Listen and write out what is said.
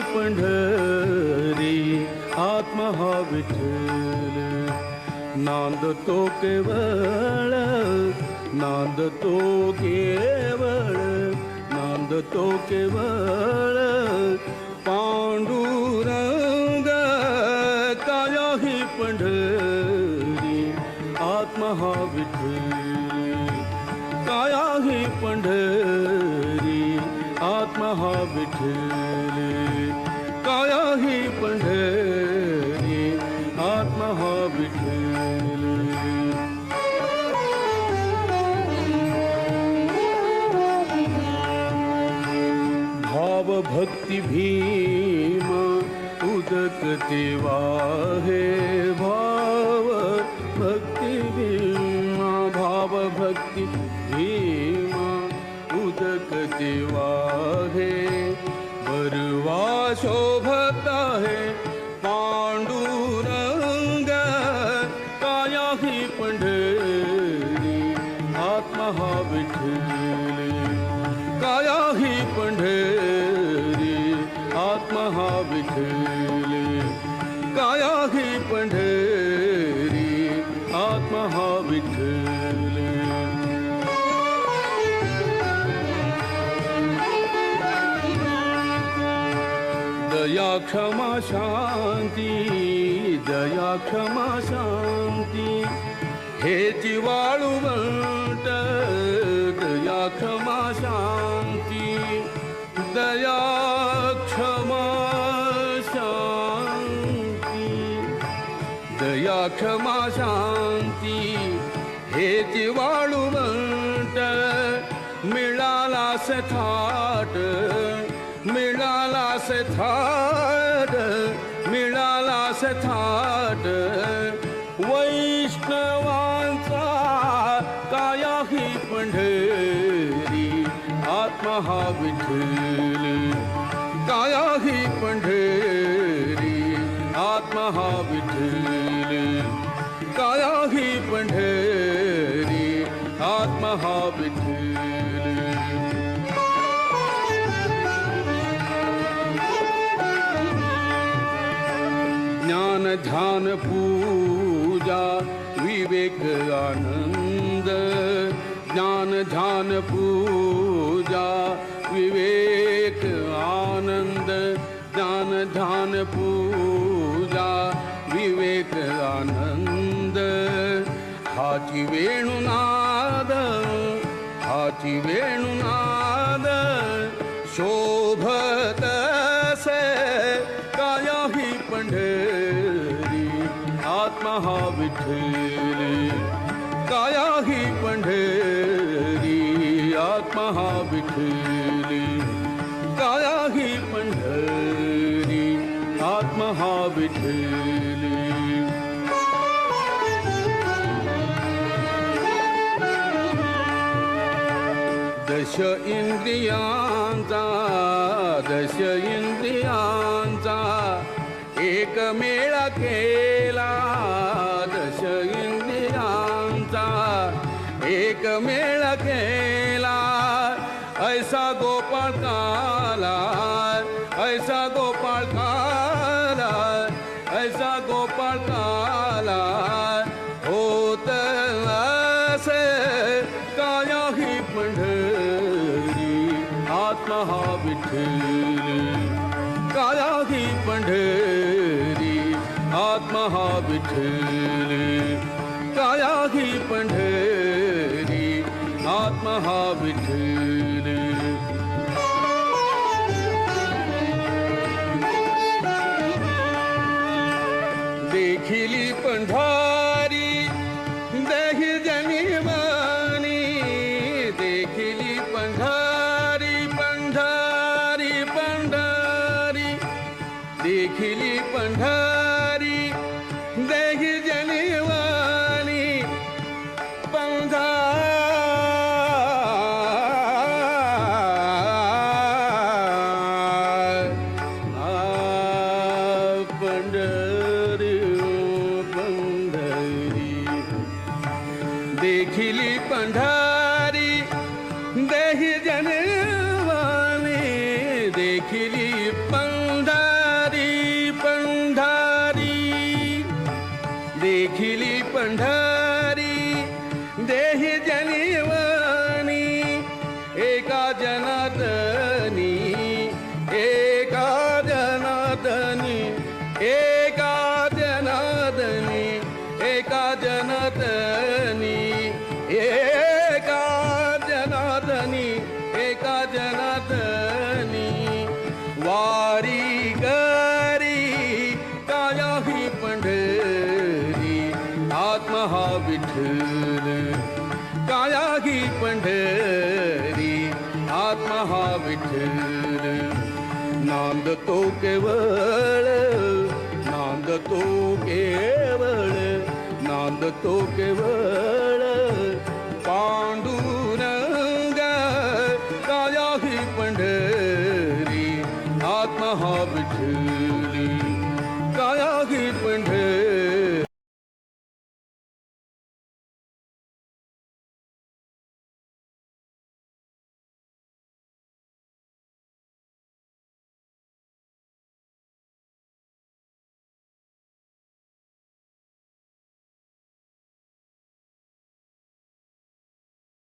पंढरी आत्मा हा विठ्ठल. नांदतो केवळ नांदतो केवळ नांदतो केवळ. पांडुरंग काया ही पंढरी आत्मा हा विठ्ठल. काया ही पंढरी आत्मा हा विठ्ठल काया ही पंढरी आत्मा हा विठ्ठल भाव भक्ती भीम उदक तेवा हे भाव शोभत आहे पांडुरंग काया ही पंढरी आत्मा हा विठ्ठल. काया ही पंढरी आत्मा हा विठ्ठल. काया ही पंढरी क्षमा शांती दया क्षमा शांती। हे जिवाळूवंट दया क्षमा शांती। दया क्षमा शांती। दया क्षमा शांती। हे जिवाळूवंट मिळाला थाट मिळाला थाट। कैलास थाट वैष्णवांचा काया ही पंढरी आत्मा हा विठ्ठल. कायाही पंढरी आत्मा हा विठ्ठल. ध्यान पूजा विवेक आनंद। ज्ञान ध्यान पूजा विवेक आनंद। ज्ञान ध्यान पूजा विवेक आनंद। हाची वेणुनाद हाची वेणुनाद शोभ महा विठ्ठल काया ही पंढरी आत्मा हा विठ्ठल काया ही पंढरी आत्मा हा विठ्ठल दश इंद्रियांचा दश इंद्रिया एक मेळा केला दश इंद्रियांचा. एक मेळा केला ऐसा गोपाळ काला ऐसा गोपाळ काला ऐसा गोपाळ काला. होत असे काया ही पंढरी आत्मा हा विठ्ठल. काया ही पंढरी. आत्मा काया ही पंढरी आत्मा हा देखिली पंढारी देही जनिवानी देखिली पंढारी पंढारी पंढारी। देखिली पंढारी। आत्मा हा विठ्ठल काया ही पंढरी आत्मा हा विठ्ठल. नांद तो केवळ नांद तो केवळ नांद तो केवळ. पांडुरंग काया ही पंढरी आत्मा हा विठ्ठल काया ही पंढरी.